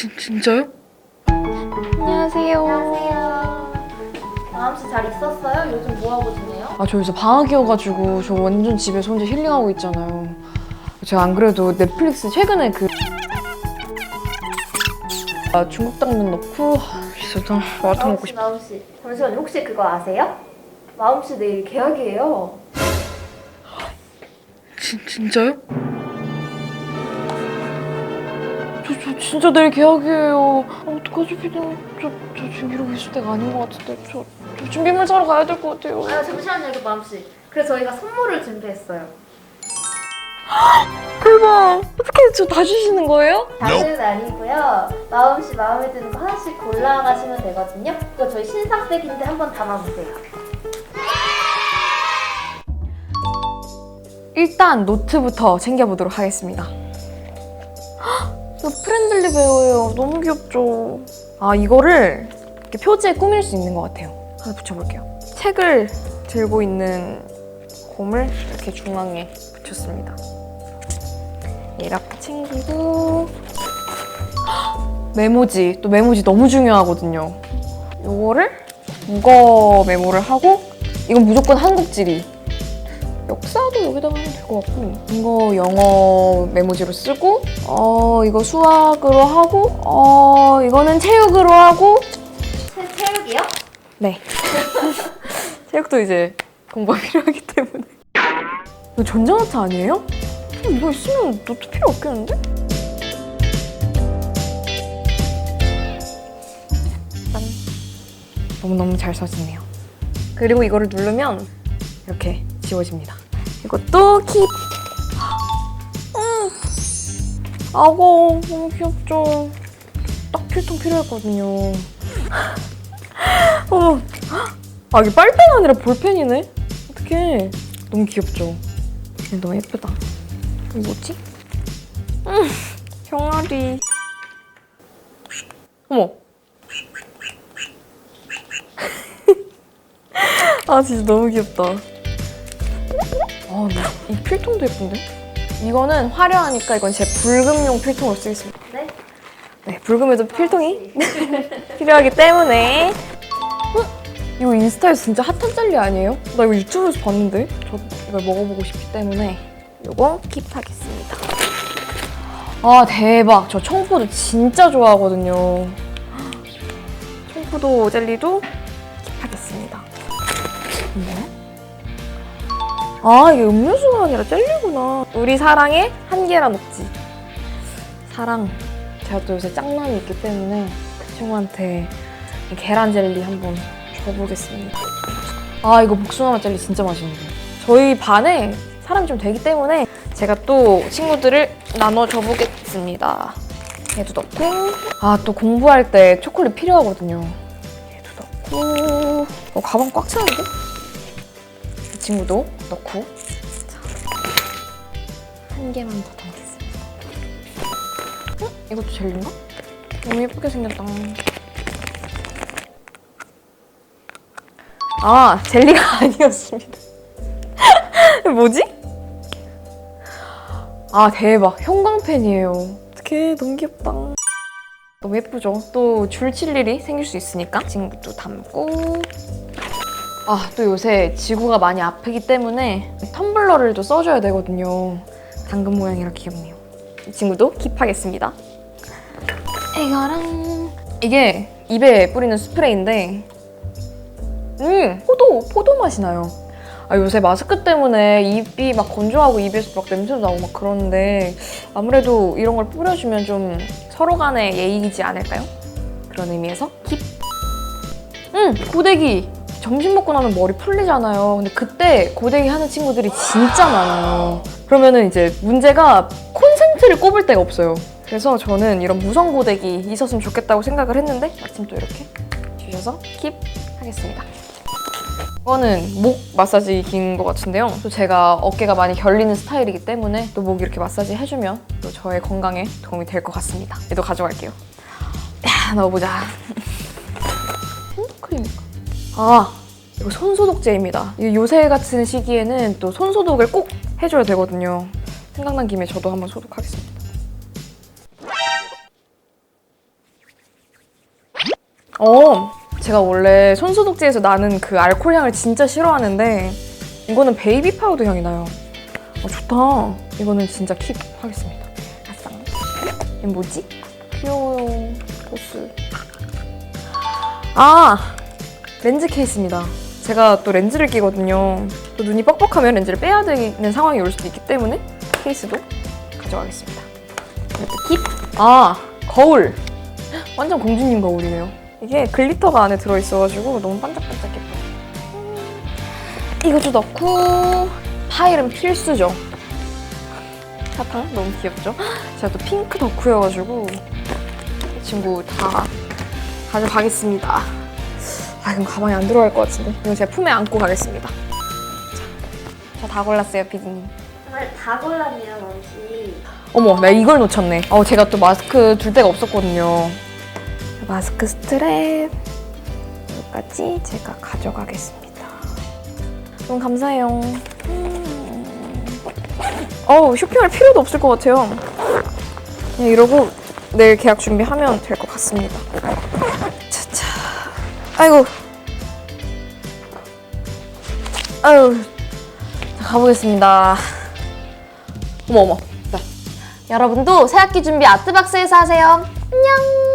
진, 진짜요? 안녕하세요. 안녕하세요. 마음 씨 잘 있었어요? 요즘 뭐 하고 지내요? 아, 저 요새 방학이어가지고 저 완전 집에서 혼자 힐링하고 있잖아요. 제가 안 그래도 넷플릭스 최근에 그 아, 중국 당면 넣고 아, 진짜 마음 먹고 씨, 싶어. 마음 씨. 잠시만요. 혹시 그거 아세요? 마음 씨 내일 계약이에요. 진, 진짜요? 저, 저 진짜 내일 계약이에요. 아, 어떡하지, 피디님? 저, 저 지금 이러고 있을 때가 아닌 것 같은데. 저, 저 준비물 사러 가야 될 것 같아요. 아 잠시만요, 그 마음 씨. 그래서 저희가 선물을 준비했어요. 대박! 어떻게 저 다 주시는 거예요? 다는 아니고요. 마음 씨 마음에 드는 거 하나씩 골라가시면 되거든요. 이거 저희 신상백인데 한번 담아보세요. 일단 노트부터 챙겨보도록 하겠습니다. 베어예요. 너무 귀엽죠? 아, 이거를 이렇게 표지에 꾸밀 수 있는 것 같아요. 하나 붙여볼게요. 책을 들고 있는 곰을 이렇게 중앙에 붙였습니다. 이렇게 챙기고 헉, 메모지, 또 메모지 너무 중요하거든요. 이거를 국어 메모를 하고 이건 무조건 한국지리 역사도 여기다가 하면 될 것 같고 이거 영어 메모지로 쓰고 어 이거 수학으로 하고 어 이거는 체육으로 하고 체, 체육이요? 네 체육도 이제 공부가 필요하기 때문에 이거 전자노트 아니에요? 이거 있으면 노트 필요 없겠는데? 짠 너무너무 잘 써지네요 그리고 이거를 누르면 이렇게 지워집니다. 이것도 킵. 음. 아고 너무 귀엽죠. 딱 필통 필요했거든요. 어머. 아 이게 빨대가 아니라 볼펜이네. 어떡해. 너무 귀엽죠. 너무 예쁘다. 이거 뭐지? 음, 병아리. 어머. 아 진짜 너무 귀엽다. 아, 네. 이 필통도 예쁜데? 이거는 화려하니까 이건 제 불금용 필통으로 쓰겠습니다. 네. 네, 불금에도 필통이 필요하기 때문에. 어? 이거 인스타에서 진짜 핫한 젤리 아니에요? 나 이거 유튜브에서 봤는데? 저 이걸 먹어보고 싶기 때문에 이거 킵하겠습니다. 아, 대박. 저 청포도 진짜 좋아하거든요. 청포도 젤리도 킵하겠습니다. 아 이게 음료수가 아니라 젤리구나. 우리 사랑의 한계란 없지. 사랑. 제가 또 요새 짱남이 있기 때문에 그 친구한테 계란 젤리 한번 줘보겠습니다. 아 이거 복숭아 맛 젤리 진짜 맛있는데. 저희 반에 사람이 좀 되기 때문에 제가 또 친구들을 나눠 줘 보겠습니다. 얘도 넣고. 아 또 공부할 때 초콜릿 필요하거든요. 얘도 넣고. 어, 가방 꽉 차는데? 이 친구도 넣고 자, 한 개만 더 담겠습니다. 어? 이것도 젤리인가? 너무 예쁘게 생겼다. 아, 젤리가 아니었습니다. 뭐지? 아, 대박. 형광펜이에요. 어떡해, 너무 귀엽다. 너무 예쁘죠? 또 줄 칠 일이 생길 수 있으니까 친구도 담고 아, 또 요새 지구가 많이 아프기 때문에 텀블러를 또 써줘야 되거든요. 당근 모양이라 귀엽네요. 이 친구도 킵하겠습니다. 이거랑 이게 입에 뿌리는 스프레이인데 음, 포도, 포도 맛이 나요. 아, 요새 마스크 때문에 입이 막 건조하고 입에서 막 냄새도 나고 막 그러는데 아무래도 이런 걸 뿌려주면 좀 서로 간의 예의이지 않을까요? 그런 의미에서 킵. 음, 고데기. 점심 먹고 나면 머리 풀리잖아요. 근데 그때 고데기 하는 친구들이 진짜 많아요. 그러면은 이제 문제가 콘센트를 꼽을 데가 없어요. 그래서 저는 이런 무선 고데기 있었으면 좋겠다고 생각을 했는데 마침 또 이렇게 주셔서 킵 하겠습니다. 이거는 목 마사지기인 것 같은데요. 또 제가 어깨가 많이 결리는 스타일이기 때문에 또 목 이렇게 마사지 해주면 또 저의 건강에 도움이 될 것 같습니다. 얘도 가져갈게요. 야, 넣어보자. 아, 이거 손소독제입니다. 이 요새 같은 시기에는 또 손소독을 꼭 해줘야 되거든요. 생각난 김에 저도 한번 소독하겠습니다. 어, 제가 원래 손소독제에서 나는 그 알코올 향을 진짜 싫어하는데 이거는 베이비 파우더 향이 나요. 어, 좋다. 이거는 진짜 킵 하겠습니다. 아싸. 이 뭐지? 귀여워요. 보스. 아! 렌즈 케이스입니다. 제가 또 렌즈를 끼거든요. 또 눈이 뻑뻑하면 렌즈를 빼야 되는 상황이 올 수도 있기 때문에 케이스도 가져가겠습니다. 이것도 킵. 아, 거울. 완전 공주님 거울이네요. 이게 글리터가 안에 들어있어가지고 너무 반짝반짝 예뻐요. 음, 이것도 넣고 파일은 필수죠. 사탕 너무 귀엽죠? 제가 또 핑크 덕후여가지고 이 친구 다 가져가겠습니다. 아 이건 가방에 안 들어갈 것 같은데 이거 제가 품에 안고 가겠습니다. 자, 다 골랐어요, 피디님. 정말 다 골랐네요, 마음씨. 어머, 나 이걸 놓쳤네. 어, 제가 또 마스크 둘 데가 없었거든요. 마스크 스트랩 여기까지 제가 가져가겠습니다. 너무 감사해요. 음. 어우, 쇼핑할 필요도 없을 것 같아요. 그냥 이러고 내일 계약 준비하면 될 것 같습니다. 아이고. 아유. 자, 가보겠습니다. 어머, 어머. 여러분도 새학기 준비 아트박스에서 하세요. 안녕!